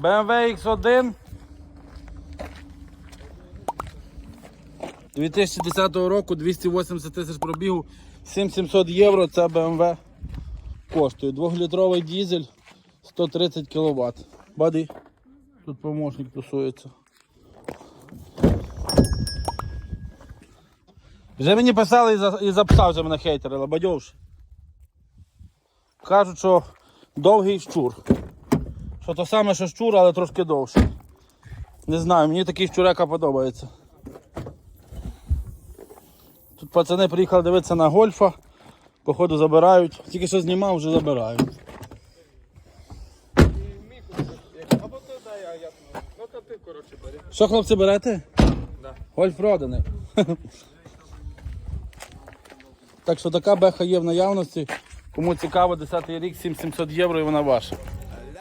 BMW X1 2010 року 280 тисяч пробігу, 7700 євро це BMW коштує. Двохлітровий дізель 130 кВт. Бади. Тут помощник тусується. Вже мені писали і за, і за вже мене хейтерили, бадьовш. Кажуть, що довгий щур. Що то саме, що щур, але трошки довше. Не знаю, мені такий щурека подобається. Тут пацани приїхали дивитися на гольфа. Походу забирають. Тільки що знімав, вже забирають. Що, хлопці, берете? Да. Гольф проданий. так що така беха є в наявності. Кому цікаво, 10 рік, 7700 євро і вона ваша.